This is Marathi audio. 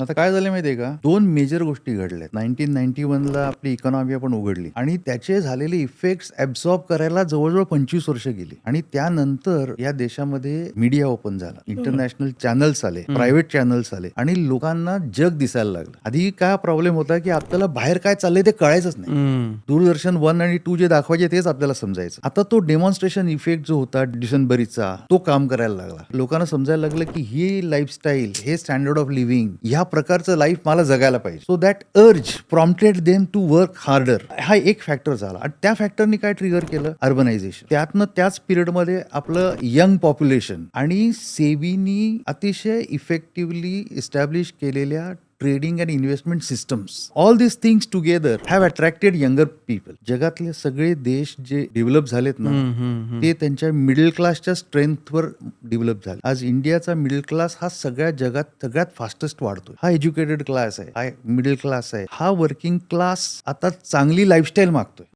आता काय झालं माहितीये का? दोन मेजर गोष्टी घडल्यात. नाईन्टीन नाईन्टी ला आपली इकॉनॉमी आपण उघडली. आणि त्याचे झालेले इफेक्ट्स ऍब्सॉर्ब करायला जवळजवळ पंचवीस वर्ष गेली. आणि त्यानंतर या देशामध्ये मीडिया ओपन झाला. इंटरनॅशनल चॅनल्स आले. प्रायव्हेट चॅनल्स आले. आणि लोकांना जग दिसायला लागलं. आधी काय प्रॉब्लेम होता की आपल्याला बाहेर काय चाललंय ते कळायचंच नाही. दूरदर्शन वन आणि टू जे दाखवायचे तेच आपल्याला समजायचं. आता तो डेमॉन्स्ट्रेशन इफेक्ट जो होता डिसेंबरीचा तो काम करायला लागला. लोकांना समजायला लागलं की ही लाईफस्टाईल हे स्टँडर्ड ऑफ लिव्हिंग ह्या प्रकारचं लाईफ मला जगायला पाहिजे. So that urge prompted them to work harder हा एक फॅक्टर झाला. आणि त्या फॅक्टरनी काय ट्रिगर केलं? अर्बनायझेशन त्यातनं त्याच पिरियडमध्ये आपलं यंग पॉप्युलेशन आणि सेबीनी अतिशय इफेक्टिव्हली इस्टॅब्लिश केलेल्या trading and investment systems all this things together have attracted younger people जगातले सगळे देश जे डेव्हलप झालेत ना ते त्यांच्या मिडल क्लासच्या स्ट्रेंथवर डेव्हलप झाले. आज इंडियाचा मिडल क्लास हा सगळ्या जगात सगळ्यात फास्टेस्ट वाढतोय. हा एज्युकेटेड क्लास आहे हा मिडल क्लास आहे. हा वर्किंग क्लास आता चांगली लाईफस्टाईल मागतोय.